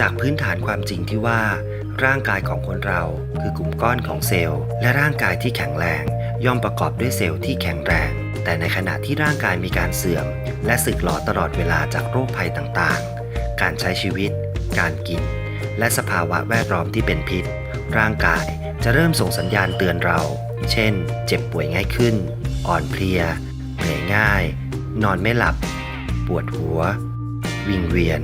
จากพื้นฐานความจริงที่ว่า ร่างกายของคนเราคือกลุ่มก้อนของเซลล์ และร่างกายที่แข็งแรง ย่อมประกอบด้วยเซลล์ที่แข็งแรง แต่ในขณะที่ร่างกายมีการเสื่อม และสึกหรอตลอดเวลาจากโรคภัยต่างๆ การใช้ชีวิต การกิน และสภาวะแวดล้อมที่เป็นพิษ ร่างกายจะเริ่มส่งสัญญาณเตือนเรา เช่น เจ็บป่วยง่ายขึ้น อ่อนเพลีย เหนื่อยง่าย นอนไม่หลับ ปวดหัว วิงเวียน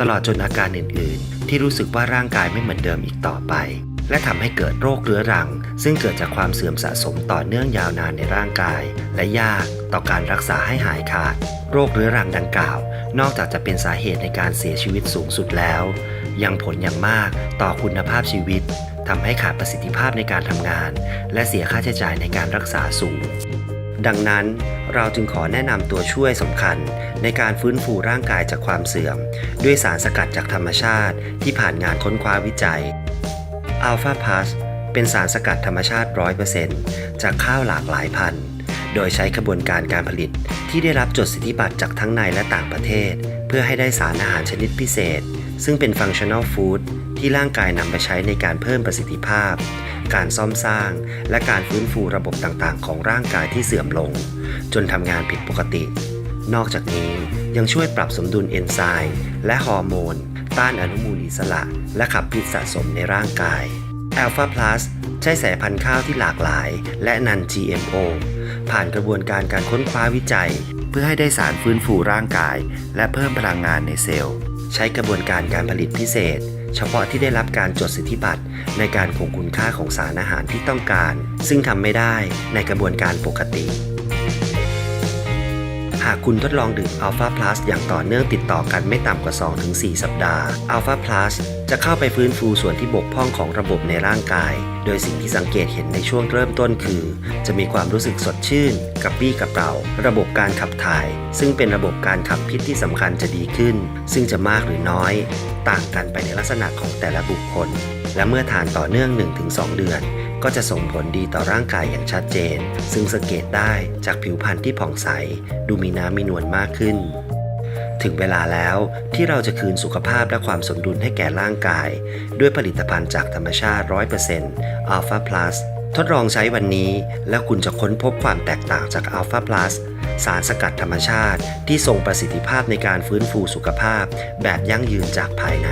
ตลอดจนอาการอื่นๆ ที่รู้สึกว่าร่างกายไม่เหมือนเดิมอีกต่อไป และทำให้เกิดโรคเรื้อรัง ซึ่งเกิดจากความเสื่อมสะสมต่อเนื่องยาวนานในร่างกาย และยากต่อการรักษาให้หายขาด โรคเรื้อรังดังกล่าว นอกจากจะเป็นสาเหตุในการเสียชีวิตสูงสุดแล้ว ยังผลอย่างมากต่อคุณภาพชีวิตทำให้ขาดประสิทธิภาพในการทำงาน และเสียค่าใช้จ่ายในการรักษาสูง ดังนั้นเราจึงขอแนะนำตัวช่วยสำคัญ ในการฟื้นฟูร่างกายจากความเสื่อม ด้วยสารสกัดจากธรรมชาติที่ผ่านงานค้นคว้าวิจัย Alpha Plus เป็นสารสกัดธรรมชาติ 100%จากข้าวหลากหลายพันธุ์โดยใช้กระบวนการการผลิตที่ได้รับจดสิทธิบัตรจากทั้งในและต่างประเทศ เพื่อให้ได้สารอาหารชนิดพิเศษ ซึ่งเป็น functional food ที่ร่างกายนำไปใช้ในการเพิ่มประสิทธิภาพ การซ่อมสร้าง และการฟื้นฟูระบบต่างๆ ของร่างกายที่เสื่อมลง จนทำงานผิดปกติ นอกจากนี้ยังช่วยปรับสมดุลเอนไซม์และฮอร์โมน ต้านอนุมูลอิสระ และขับพิษสะสมในร่างกาย Alpha Plus ใช้สายพันธุ์ข้าวที่หลากหลาย และนัน GMO ผ่านกระบวนการการค้นคว้าวิจัย เพื่อให้ได้สารฟื้นฟูร่างกาย และเพิ่มพลังงานในเซลล์ ใช้กระบวนการการผลิตพิเศษ เฉพาะที่ได้รับการจดสิทธิบัตรในการคงคุณค่าของสารอาหารที่ต้องการ ซึ่งทำไม่ได้ในกระบวนการปกติ หากคุณทดลองดื่ม Alpha Plus อย่างต่อเนื่องติดต่อกันไม่ต่ำกว่า 2-4 สัปดาห์ Alpha Plus จะเข้าไปฟื้นฟูส่วนที่บกพร่องของระบบในร่างกาย โดยสิ่งที่สังเกตเห็นในช่วงเริ่มต้นคือ จะมีความรู้สึกสดชื่นกระปี้กระเปร่าระบบการขับถ่าย ซึ่งเป็นระบบการขับพิษที่สำคัญจะดีขึ้น ซึ่งจะมากหรือน้อย ต่างกันไปในลักษณะของแต่ละบุคคล และเมื่อทานต่อเนื่อง 1-2 เดือน ก็จะส่งผลดีต่อร่างกายอย่างชัดเจน ซึ่งสังเกตได้จากผิวพรรณที่ผ่องใส ดูมีน้ำมีนวลมากขึ้น ถึงเวลาแล้วที่เราจะคืนสุขภาพและความสมดุลให้แก่ร่างกาย ด้วยผลิตภัณฑ์จากธรรมชาติ 100% Alpha Plus ทดลองใช้วันนี้แล้วคุณจะค้นพบความแตกต่างจาก Alpha Plus สารสกัดธรรมชาติที่ทรงประสิทธิภาพในการฟื้นฟูสุขภาพแบบยั่งยืนจากภายใน